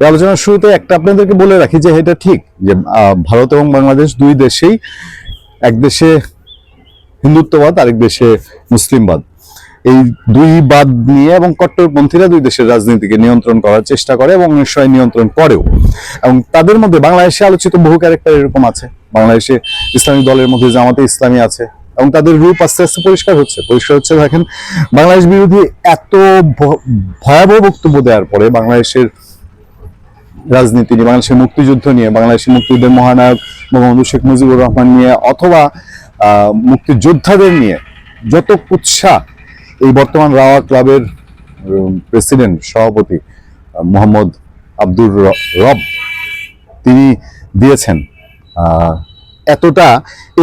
আলোচনার শুরুতে একটা আপনাদেরকে বলে রাখি যে এটা ঠিক যে ভারত এবং বাংলাদেশ দুই দেশেই এক দেশে হিন্দুত্ববাদ, আরেক দেশে মুসলিমবাদ। এই দুই বাদ নিয়ে এবং কট্টরপন্থীরা দুই দেশের রাজনীতিকে নিয়ন্ত্রণ করার চেষ্টা করে এবং সময় নিয়ন্ত্রণ করেও। এবং তাদের মধ্যে বাংলাদেশে আলোচিত বহু ক্যারেক্টার এরকম আছে। বাংলাদেশে ইসলামিক দলের মধ্যে জামাতে ইসলামী আছে এবং তাদের রূপ আস্তে আস্তে পরিষ্কার হচ্ছে। পরিষ্কার হচ্ছে, দেখেন, বাংলাদেশ বিরোধী এত ভয়াবহ বক্তব্য দেওয়ার পরে বাংলাদেশের রাজনীতি নিয়ে, বাংলাদেশের মুক্তিযুদ্ধ নিয়ে, বাংলাদেশের মুক্তিযুদ্ধের মহানায়ক বঙ্গবন্ধু শেখ মুজিবুর রহমান নিয়ে, অথবা মুক্তিযোদ্ধাদের নিয়ে যত উৎসাহ এই বর্তমান রাওয়া ক্লাবের প্রেসিডেন্ট, সভাপতি মোহাম্মদ আব্দুর রব, তিনি দিয়েছেন এতটা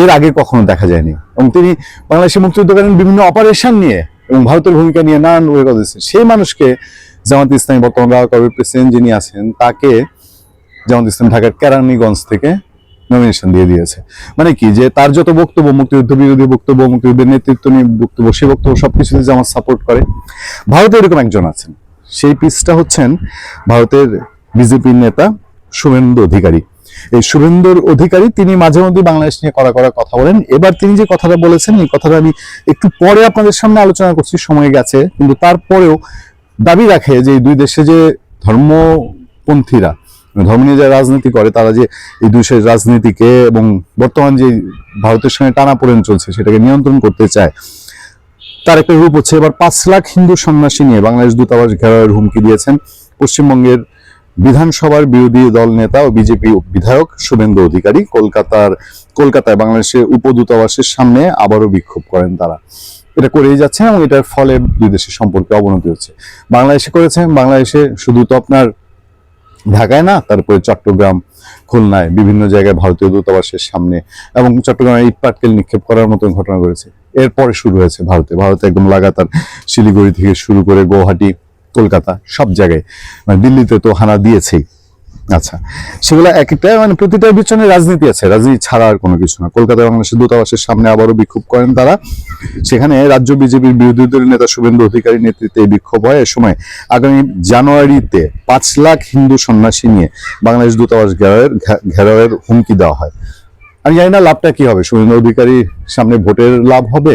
এর আগে কখনো দেখা যায়নি। এবং তিনি বাংলাদেশের মুক্তিযুদ্ধকালীন বিভিন্ন অপারেশন নিয়ে এবং ভারতের ভূমিকা নিয়ে নানান সেই মানুষকে জামাত ইসলামী বর্তমান ক্লাবের প্রেসিডেন্ট যিনি আছেন, তাকে জামাত ইসলাম ঢাকার কেরানীগঞ্জ থেকে নমিনেশন দিয়ে দিয়েছে। মানে কি? যে তার যত বক্তব্য, মুক্তিযুদ্ধ বিরোধী বক্তব্য, মুক্তিযুদ্ধের নেতৃত্ব নিয়ে বক্তব্য সেই বক্তব্য সবকিছুতে জামাত সাপোর্ট করে। ভারতে এরকম একজন আছেন। সেই পিসটা হচ্ছেন ভারতের বিজেপির নেতা শুভেন্দু অধিকারী। এই শুভেন্দুর অধিকারী তিনি মাঝে মধ্যে বাংলাদেশ নিয়ে করা করা কথা বলেন। এবার তিনি যে কথাটা বলেছেন, এই কথাটা আমি একটু পরে আপনাদের সামনে আলোচনা করছি, সময় গেছে। কিন্তু তারপরেও দাবি রাখে যে দুই দেশে যে ধর্মপন্থীরা ধর্ম নিয়ে যারা রাজনীতি করে, তারা যে এই দেশের রাজনীতিকে এবং বর্তমান যে ভারতের সঙ্গে টানাপোড়েন চলছে, সেটাকে নিয়ন্ত্রণ করতে চায়, তার একটা রূপ হচ্ছে এবার পাঁচ লাখ হিন্দু সন্ন্যাসী নিয়ে বাংলাদেশ দূতাবাস ঘেরাওয়ের হুমকি দিয়েছেন পশ্চিমবঙ্গের বিধানসভার বিরোধী দল নেতা ও বিজেপি বিধায়ক শুভেন্দু অধিকারী। কলকাতার, কলকাতায় বাংলাদেশের উপদূতাবাসের সামনে আবারও বিক্ষোভ করেন তারা। এটা করেই যাচ্ছে এবং এটার ফলে দুই দেশের সম্পর্কে অবনতি হচ্ছে। বাংলাদেশে করেছেন বাংলাদেশে শুধু তো আপনার ঢাকায় না, তারপরে চট্টগ্রাম, খুলনায়, বিভিন্ন জায়গায় ভারতীয় দূতাবাসের সামনে এবং চট্টগ্রামে ইট পাটকেল নিক্ষেপ করার মতন ঘটনা ঘটেছে। এরপরে শুরু হয়েছে ভারতে। ভারতে একদম লাগাতার শিলিগুড়ি থেকে শুরু করে গৌহাটি কলকাতা, সব জায়গায়। মানে দিল্লিতে তো হানা দিয়েছেই। আচ্ছা সেগুলো এক একটা মানে প্রতিটার পিছনে রাজনীতি আছে, রাজনীতি ছাড়া আর কোনো কিছু না। কলকাতা বাংলাদেশের দূতাবাসের সামনে আবারও বিক্ষোভ করেন তারা। সেখানে রাজ্য বিজেপির বিরোধী দলের নেতা শুভেন্দু অধিকারী নেতৃত্বে এই বিক্ষোভ হয়। এ সময় আগামী জানুয়ারিতে পাঁচ লাখ হিন্দু সন্ন্যাসী নিয়ে বাংলাদেশ দূতাবাস ঘেরাওয়ের ঘেরাওয়ের হুমকি দেওয়া হয়। আমি জানি না, লাভটা কি হবে? শুভেন্দু অধিকারী সামনে ভোটের লাভ হবে?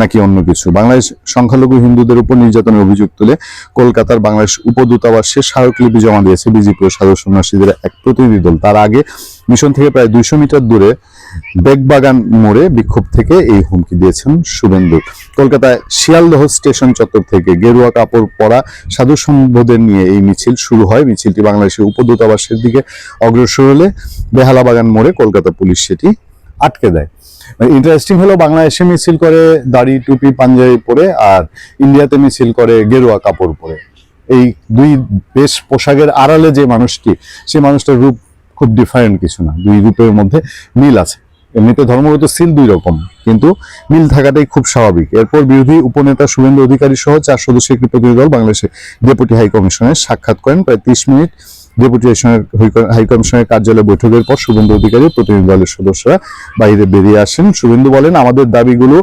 নাকি অন্য কিছু? বাংলাদেশ সংখ্যালঘু হিন্দুদের উপর নির্যাতনের অভিযোগ তুলে কলকাতার বাংলাদেশ উপদূতাবাসে স্মারকলিপি জমা দিয়েছে বিজেপি ও সাধু সন্ন্যাসীদের এক প্রতিনিধি দল। তার আগে মিশন থেকে প্রায় দুইশো মিটার দূরে বেগবাগান মোড়ে বিক্ষোভ থেকে এই হুমকি দিয়েছেন শুভেন্দু। কলকাতায় শিয়ালদহ স্টেশন চত্বর থেকে গেরুয়া কাপড় পরা সাধু সম্বোধন নিয়ে এই মিছিল শুরু হয়। মিছিলটি বাংলাদেশের উপদূতাবাসের দিকে অগ্রসর হলে বেহালা বাগান মোড়ে কলকাতা পুলিশ সেটি আটকে দেয়। ইন্টারেস্টিং হলো, বাংলাদেশে মিছিল করে দাড়ি টুপি পাঞ্জাবি পরে আর ইন্ডিয়াতে মিছিল করে গেরুয়া কাপড় পরে। এই দুই বেশ পোশাকের আড়ালে যে মানুষটি, সে মানুষটার রূপ খুব ডিফারেন্ট কিছু না, দুই রূপের মধ্যে মিল আছে। এমনিতে ধর্মগত সিল দুই রকম, কিন্তু মিল থাকাটাই খুব স্বাভাবিক। এরপর বিরোধী উপনেতা শুভেন্দু অধিকারী সহ চার সদস্যের একটি প্রতিনিধি দল বাংলাদেশে ডেপুটি হাই কমিশনের সাক্ষাৎ করেন। প্রায় ত্রিশ মিনিট ডেপুটেশনের হাই কমিশনের কার্যালয়ে বৈঠকের পর শুভেন্দু অধিকারী প্রতিনিধি দলের সদস্যরা বাইরে বেরিয়ে আসেন। শুভেন্দু বলেন, আমাদের দাবিগুলো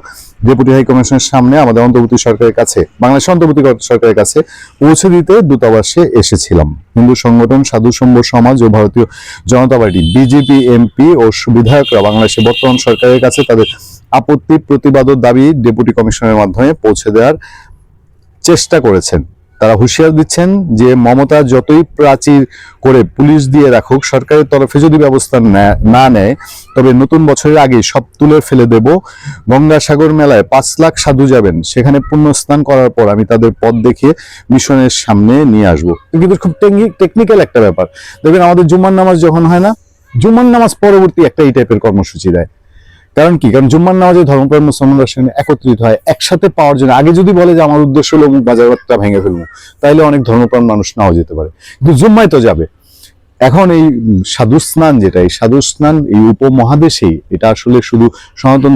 ডেপুটি হাইকমিশনের সামনে আমাদের অন্তর্বর্তী সরকারের কাছে, বাংলাদেশ অন্তর্বর্তী সরকারের কাছে পৌঁছে দিতে দূতাবাসে এসেছিলাম। হিন্দু সংগঠন, সাধু সম্ভ সমাজ ও Bharatiya Janata Party, BJP, MP ও বিধায়করা বাংলাদেশের বর্তমান সরকারের কাছে তাদের আপত্তি, প্রতিবাদ দাবি ডেপুটি কমিশনের মাধ্যমে পৌঁছে দেওয়ার চেষ্টা করেছেন। তারা হুঁশিয়ার দিচ্ছেন যে মমতা যতই প্রাচীর করে পুলিশ দিয়ে রাখুক, সরকারের তরফে যদি ব্যবস্থা না নেয়, তবে নতুন বছরের আগে সব তুলে ফেলে দেব। গঙ্গাসাগর মেলায় পাঁচ লাখ সাধু যাবেন। সেখানে পুণ্য স্নান করার পর আমি তাদের পথ দেখিয়ে মিশনের সামনে নিয়ে আসব। কিন্তু খুব টেকনিক্যাল একটা ব্যাপার। দেখবেন আমাদের জুম্মার নামাজ যখন হয় না, জুম্মার নামাজ পরবর্তী একটা এই টাইপের কর্মসূচি দেয়। কারণ কি? কারণ জুম্মার নামাজে ধর্মপ্রাণ মুসলমানরা সেখানে একত্রিত হয়, একসাথে পাওয়ার জন্য। আগে যদি বলে যে আমার উদ্দেশ্য হলো অমুক বাজারটা ভেঙে ফেলব তাহলে অনেক ধর্মপ্রাণ মানুষ নাও যেতে পারে। কিন্তু জুম্মায় তো যাবে। এখন এই সাধু স্নান যেটা, এই সাধু স্নান এই উপমহাদেশেই এটা আসলে শুধু সনাতন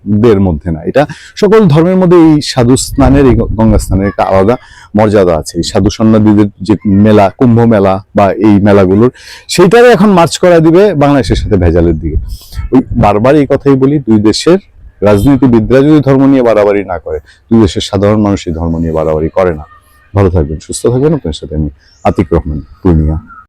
ধর্মাবলম্বীদের মধ্যে না। এটা সকল ধর্মের মধ্যে এই সাধু স্নানের, এই গঙ্গা স্নানের একটা আলাদা মর্যাদা আছে। এই সাধু সন্ন্যাসীদের যে মেলা, কুম্ভ মেলা বা এই মেলাগুলোর সেইটারে এখন মার্চ করা দিবে বাংলাদেশের সাথে ভেজালের দিকে। ওই বারবার এই কথাই বলি, দুই দেশের রাজনীতিবিদরা যদি ধর্ম নিয়ে বাড়াবাড়ি না করে, দুই দেশের সাধারণ মানুষ এই ধর্ম নিয়ে বাড়াবাড়ি করে না। ভালো থাকবেন, সুস্থ থাকবেন। আপনার সাথে আমি আতিক রহমান, পূর্ণিয়া।